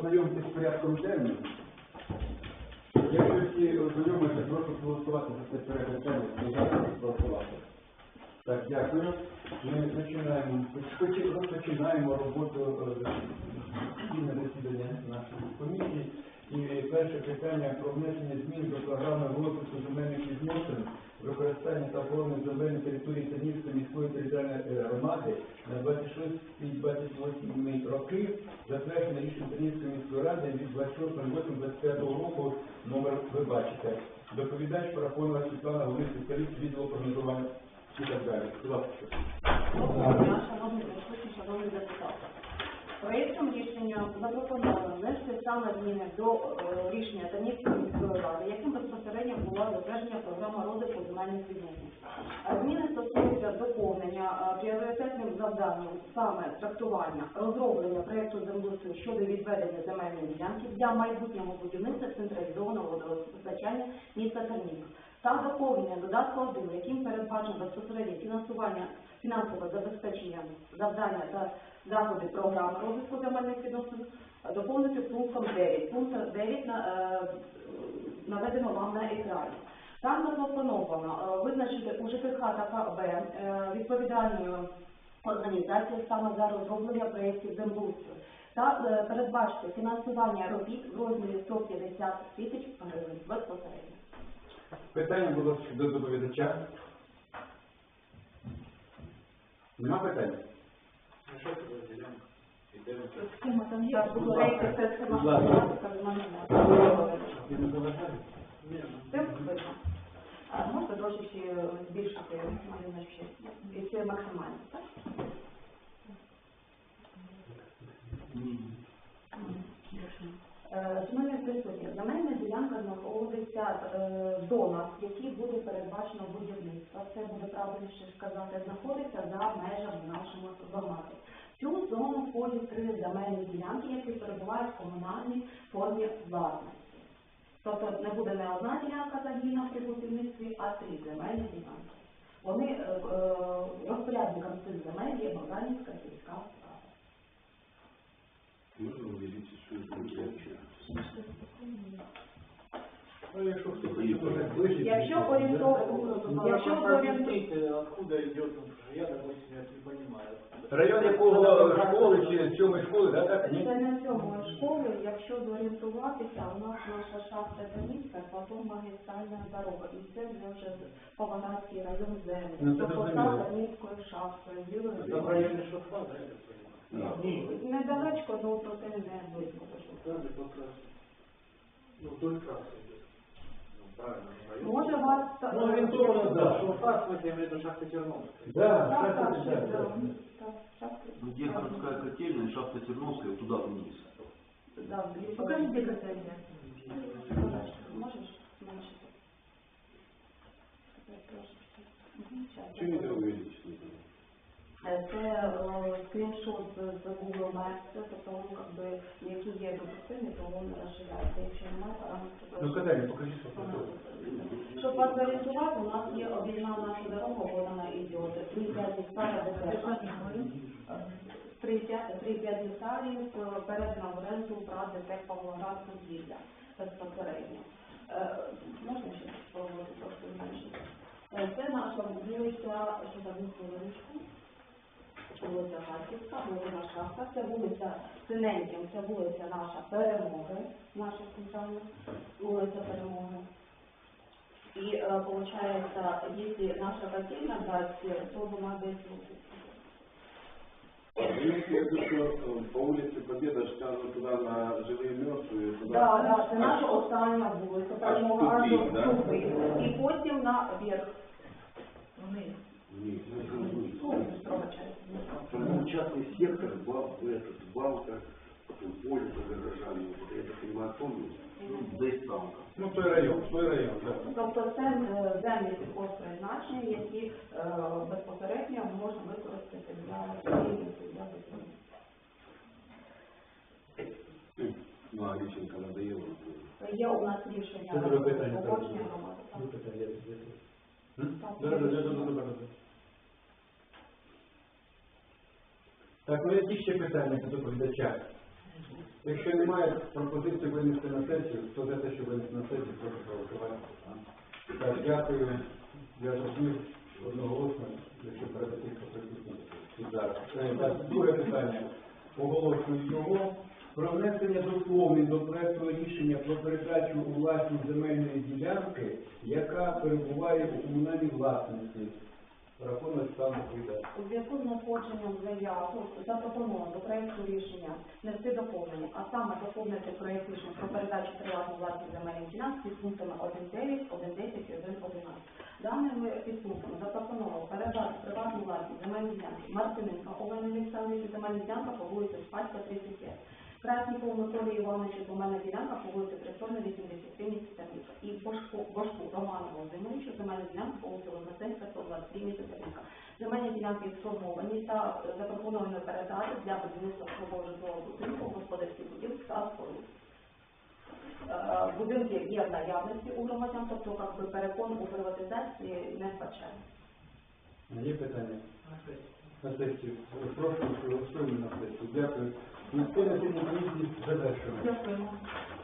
ознайомитись з порядком денним. Якщо всі ознайомилися, прошу голосувати за цей порядок денний. Голосувати. Так, дякую. Ми починаємо, розпочинаємо роботу е, спільне засідання нашої комісії. І перше питання про внесення змін до програми розвитку земельних відносин, використання та охорони земельної території Тернівської міської територіальної е, громади на 26-28 роки, затверджене рішення Ради від 26.08.25 року, номер ви бачите. Доповідач Парафонова Світлана Головний спеціаліст відділу прогнозування і так далі. Будь ласка. Шановні присутні, шановні депутати. Проєктом рішення запропоновано внести саме зміни до е, рішення Танівської міської ради, яким безпосередньо була затвердження програма розвитку земельних. А Зміни стосуються доповнення е, пріоритетним завданням саме трактування, розроблення проєкту землеустрою щодо відведення земельної ділянки для майбутнього будівництва централізованого водопостачання міста Тернів та доповнення додатку 1, яким передбачено безпосередньо фінансування фінансове забезпечення завдання та заходи програми розвитку земельних відносин, доповнити пунктом 9. Пункт 9 на- е, наведено вам на екрані. Там запропоновано е, визначити ЖКХ та КБ е, відповідальною організацією саме за розроблення проєктів землеустрою та е, передбачити фінансування робіт в розмірі 150 тисяч гривень безпосередньо. Питання було до доповідача. Нема питань? Схема там є, будь це схема Будь ласка. графіка, в мене немає. Я не заважаю? Це видно. А Можете трошечки збільшити малюнок ще? І це максимально, так? Е, Шановні присутні, земельна ділянка знаходиться е, в зонах, в якій буде передбачено будівництво. Це буде правильніше сказати, знаходиться за межами нашої громади. В Цю зону входять три земельні ділянки, які перебувають в комунальній формі власності. Тобто не буде не одна ділянка задіяна при будівництві, а три земельні ділянки. Вони е, е, розпорядником цих земель є Богданівська сільська рада. Можно увеличить свою Ну, якщо орієнтовно, Откуда идет, я, допустим, не понимаю. Район якого школи чи сьомої школи, да, так? Це не цього школи, якщо зорієнтуватися, у нас наша шахта Камінська, потім магістральна дорога, і це вже вже Павлоградський район Ну, землі. це Тобто зрозуміло. та шахтою, білою Там районе шофа, да, я так? Да. Недалечко, ну проте не близько. Там как раз, ну, вдоль трассы идет. Ну, правильно, район. Може вас... Ну, орієнтовно, да. Шофа, в смысле, Терновская. Да, Так, так, так, так, так, так, так. так. Где городская котельная, шахта Терновская, туда вниз. Да, Покажите, как это Можешь зменшити? Мгм, щас. Чем это увеличить? нужно? Е, Це е, скріншот з Google Maps, тобто, ну, как би, які є допустимі, то вони розширяються. Якщо немає параметрів, то Ну, Катерина, покажи, що розширяється. Щоб вас зорієнтувати, у нас є об'єднана наша дорога, вона йде 3,5 гектара до Три 3,5 гектарів е, передана в оренду право ТЕК Павлоград Поділля безпосередньо. Е, Можна ще спробувати трошки зменшити? Е, Це наша вулиця, що там хвилиночку, вулиця Харківська, вулиця Шахта, це вулиця Синеньким, це вулиця наша Перемоги, наша центральна вулиця Перемоги. І виходить, якщо наша котельна дасть, то десь Вы имеете что э, по улице Победа ж там туда на живые мертвые, туда... Да, да, це наша остання вулиця, перемога аж до? Тупик. І потім наверх. Вниз. Ну, пробачайте. Там частный сектор, бал, этот, балка, потом поле за гаражами, вот я так там. Ну, той район, той район, так. Тобто це е, землі сільхозпризначення, які е, безпосередньо можна використати для будівництва, для будівництва. Ну, а Личенко надоело. Є у нас рішення Це друге питання. погодження громади. так. Ну, питання, я- я- М? Так, Добре, добре, добре, добре, добре. Так, ну які ще питання до доповідача? Якщо немає пропозиції винести на сесію, хто за те, що винести на сесію, прошу проголосувати. Так, дякую. Я зрозумів одноголосно, якщо передати, і зараз. Друге питання. Оголошую його. Про внесення доповнень до проекту рішення про передачу у власність земельної ділянки, яка перебуває у комунальній власності. Рахунок стане віддати. У зв'язку з надходженням заяв запропоновано до проекту рішення внести доповнення, а саме доповнити проект рішення про передачу приватну власність земельних ділянок під пунктами 1.9, 1.10 і 1.11. Даними підпунктами запропоновано передати приватну власність земельних ділянок Мартиненка Олені Олександрівні земельна ділянка по вулиці Спальська, 35. Красніков Миколі Івановичу земельна ділянка по вулиці Присольна, 83 місяця. І Бошку, Роману Володимировичу земельна ділянка по вулиці Вознесенська, 123 місяця. Земельні ділянки сформовані та запропоновані передати для будівництва свого житлового будинку, господарських будівель та споруд. Е, Будинки є в наявності у громадян, тобто как би, перекон у приватизації не вбачає. Є питання? На сесію. Прошу, голосуємо на сесію. Дякую. На сьогодні комісії завершено. Дякуємо.